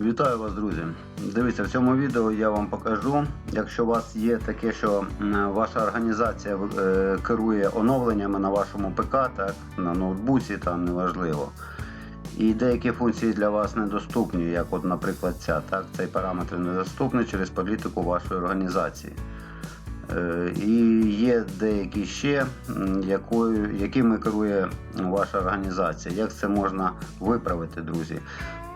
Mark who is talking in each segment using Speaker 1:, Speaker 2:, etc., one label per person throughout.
Speaker 1: Вітаю вас, друзі! Дивіться, в цьому відео я вам покажу, якщо у вас є таке, що ваша організація е, керує оновленнями на вашому ПК, так, на ноутбуці, там неважливо. І деякі функції для вас недоступні, як, от, наприклад, ця, так, цей параметр недоступний через політику вашої організації. Е, І є деякі ще, якою, якими керує ваша організація. Як це можна виправити, друзі?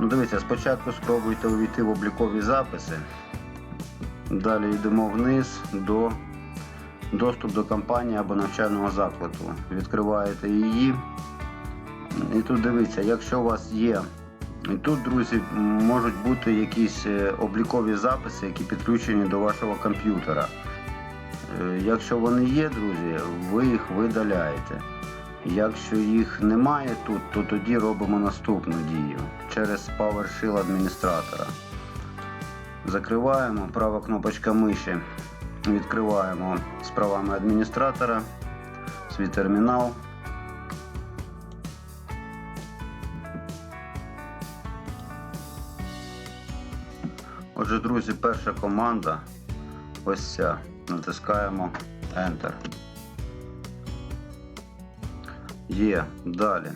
Speaker 1: Ну, дивіться, спочатку спробуйте увійти в облікові записи. Далі йдемо вниз до доступ до компанії або навчального закладу. Відкриваєте її. І тут дивіться, якщо у вас є. І тут, друзі, можуть бути якісь е, облікові записи, які підключені до вашого комп'ютера. Е, Якщо вони є, друзі, ви їх видаляєте. Якщо їх немає тут, то тоді робимо наступну дію через PowerShell адміністратора. Закриваємо права кнопочка миші, відкриваємо з правами адміністратора свій термінал. Отже, друзі, перша команда ось ця. Натискаємо Enter. Є. Далі.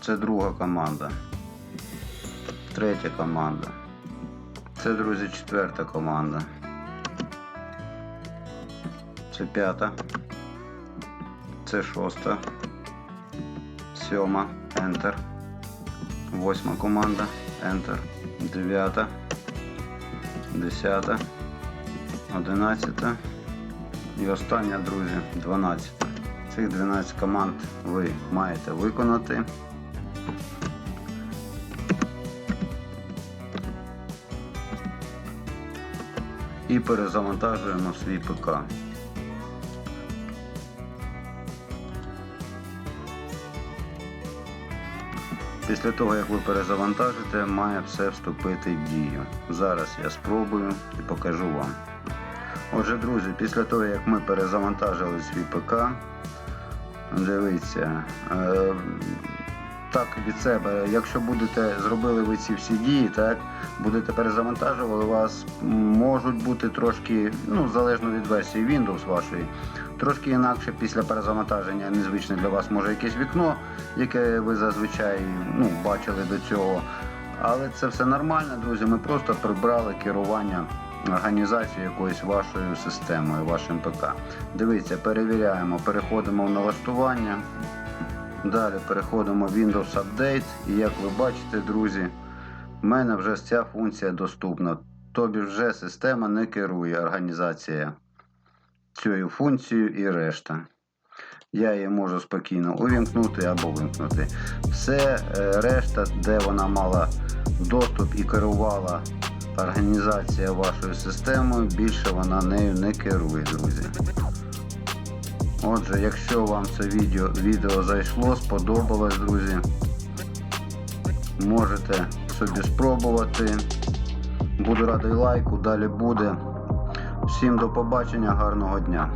Speaker 1: Це друга команда. Третя команда. Це, друзі, четверта команда. Це п'ята. Це шоста. Сьома. Enter. Восьма команда. Enter. Дев'ята. Десята. Одинадцята. І остання, друзі, 12. Цих 12 команд ви маєте виконати. І перезавантажуємо свій ПК. Після того, як ви перезавантажите, має все вступити в дію. Зараз я спробую і покажу вам. Отже, друзі, після того, як ми перезавантажили свій ПК, дивіться, е, так від себе, якщо будете зробили ви ці всі дії, так, будете перезавантажували, у вас можуть бути трошки, ну, залежно від версії Windows вашої, трошки інакше після перезавантаження незвичне для вас може якесь вікно, яке ви зазвичай ну, бачили до цього. Але це все нормально, друзі. Ми просто прибрали керування організацію якоюсь вашою системою, вашим ПК. Дивіться, перевіряємо, переходимо в налаштування. Далі переходимо в Windows Update. І як ви бачите, друзі, в мене вже ця функція доступна. Тобі вже система не керує організація цією функцією і решта. Я її можу спокійно увімкнути або вимкнути. Все е, решта, де вона мала доступ і керувала організація вашою системою, більше вона нею не керує, друзі. Отже, якщо вам це відео, відео зайшло, сподобалось, друзі, можете собі спробувати. Буду радий лайку, далі буде. Всім до побачення, гарного дня.